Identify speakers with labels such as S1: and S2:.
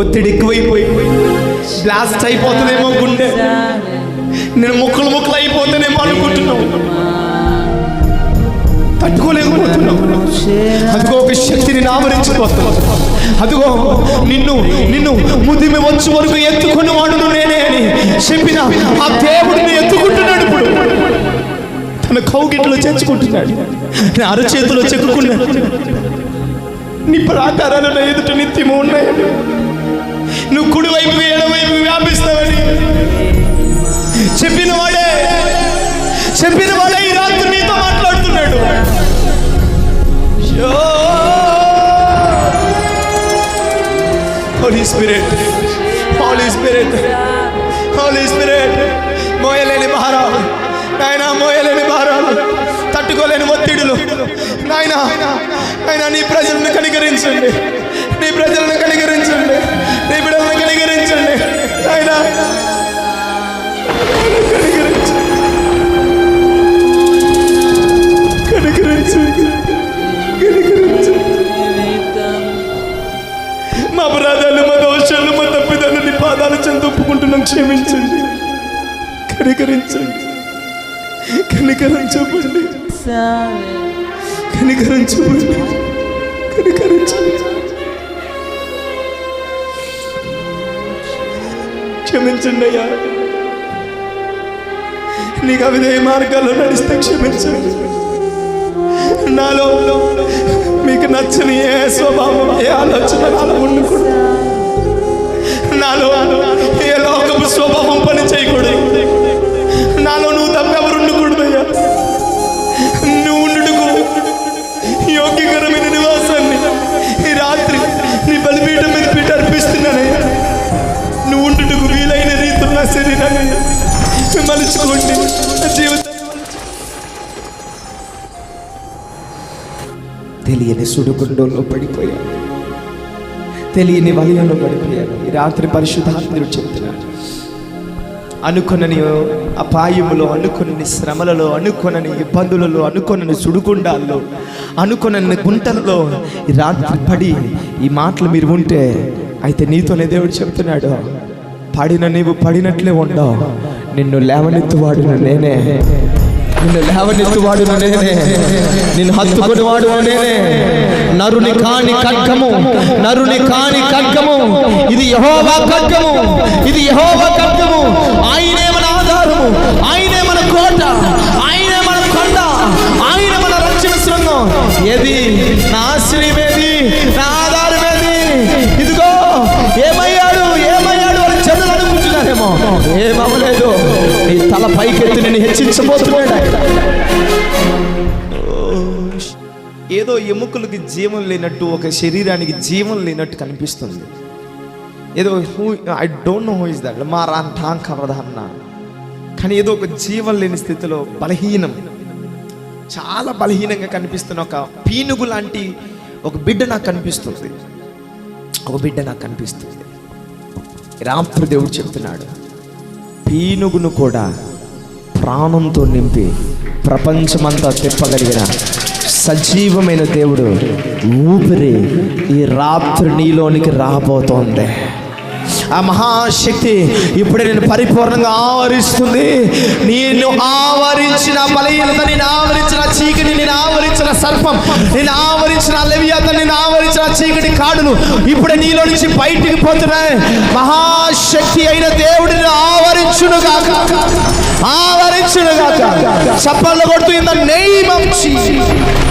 S1: ఒత్తిడి ఎక్కువైపోయి. బ్లాస్ట్ అయిపోతుందేమో గుండె. నేను ముక్కలు ముక్కలు అయిపోతానేమో అనుకుంటున్నావు. తట్టుకోలేకపోతున్నావు. అదిగో ఒక శక్తిని ఆవరించిపోతున్నావు. అదిగో నిన్ను నిన్ను ముదిమి వచ్చు వరకు ఎత్తుకుని వాడును నేనే అని చెప్పిన ఆ దేవుడిని ఎత్తుకుంటున్నాడు ఇప్పుడు. తన కౌగిట్లో చేర్చుకుంటున్నాడు. నా అరచేతిలో చెక్కుకున్నాడు. నీ ప్రాకారాలు ఎదుట నిత్యము ఉన్నాయని. నువ్వు కుడివైపు ఎడవైపు వ్యాపిస్తావని చెప్పిన వాడే. చెప్పిన వాడే ఈ రాత్రి నీతో మాట్లాడుతున్నాడు. Holy spirit holy spirit holy spirit మోయలేని భారాలు. నాయన మోయలేని భారాలు. తట్టుకోలేని ఒత్తిడులు. నాయన ఆయన నీ ప్రజలను కనికరించండి. నీ ప్రజలను నీ బిడ్డలను కనికరించండి ఆయన మా అపరాధాలు మా దోషాలు మా తప్పిదాలు నీ పాదాలు చెంత ఒప్పుకుంటున్నాం క్షమించండి. కనికరించండి కనికరం చూపండి కనికరం చూపండి క్షమించండి అయ్యా. నీకు అవిదే మార్గాల్లో నడిస్తే క్షమించండి. నాలో మీకు నచ్చని ఏ స్వభావం ఏ ఆలోచన నాలో ఉండకూడదు. నాలో ఏ లోకపు స్వభావం పని చేయకూడదు. నాలో నువ్వు తప్ప ఎవరు ఉండకూడదు అయ్యా. నువ్వు ఉండుకు యోగ్యకరమైన నివాసాన్ని ఈ రాత్రి నీ బలిపీఠం మలుచుకోండి జీవితం తెలియని సుడుగుండంలో పడిపోయాను. తెలియని వలయంలో పడిపోయాను. ఈ రాత్రి పరిశుద్ధాత్ముడు చెప్తున్నాడు. అనుకొనని అపాయములో అనుకునని శ్రమలలో అనుకొనని ఇబ్బందులలో అనుకొనని సుడుగుండాల్లో అనుకొనని గుంటలలో ఈ రాత్రి పడి ఈ మాటలు మీరు ఉంటే అయితే నీతోనే దేవుడు చెప్తున్నాడు. పడిన నీవు పడినట్లే ఉండవు. నిన్ను లేవనెత్తువాడును నేనే. నిన్ను లేవనెత్తువాడును నేనే. నిన్ను హత్తుకునివాడు నేనే. నరుని కాని ఖడ్గము నరుని కాని ఖడ్గము. ఇది యహోవా ఖడ్గము ఇది యహోవా ఖడ్గము. ఆయనే మన ఆధారము ఆయనే మన కోట ఆయనే మన కొండ ఆయన మన రక్షణ శృంగం. ఏది? నా ఆశ్రయమే. పైకెత్తి నేను హెచ్చించబోతున్నాడు ఏదో ఎముకలకి జీవం లేనట్టు ఒక శరీరానికి జీవం లేనట్టు కనిపిస్తుంది. ఏదో who I don't know who is that. మా రాంటాం కవదన్న కానీ ఏదో ఒక జీవం లేని స్థితిలో బలహీనం. చాలా బలహీనంగా కనిపిస్తున్న ఒక పీనుగు లాంటి ఒక బిడ్డ నాకు కనిపిస్తుంది. ఒక బిడ్డ నాకు కనిపిస్తుంది. రాత్రి దేవుడు చెప్తున్నాడు పీనుగును కూడా ప్రాణంతో నింపి ప్రపంచమంతా తిప్పగలిగిన సజీవమైన దేవుడు ఊపిరి ఈ రాత్రి నీలోనికి రాబోతోంది. ఆ మహాశక్తి ఇప్పుడే నేను పరిపూర్ణంగా ఆవరిస్తుంది. నేను ఆవరించిన బలహీనత నేను ఆవరించిన చీకటి నేను ఆవరించిన సర్పం నేను ఆవరించిన లెవియాత నేను ఆవరించిన చీకటి కాడులు ఇప్పుడే నీలో నుంచి బయటికి పోతున్నాయి. మహాశక్తి అయిన దేవుడిని ఆవరించును గాక. ఆవరించును గాక. చప్పట్లు కొడుతూ in the name of Jesus.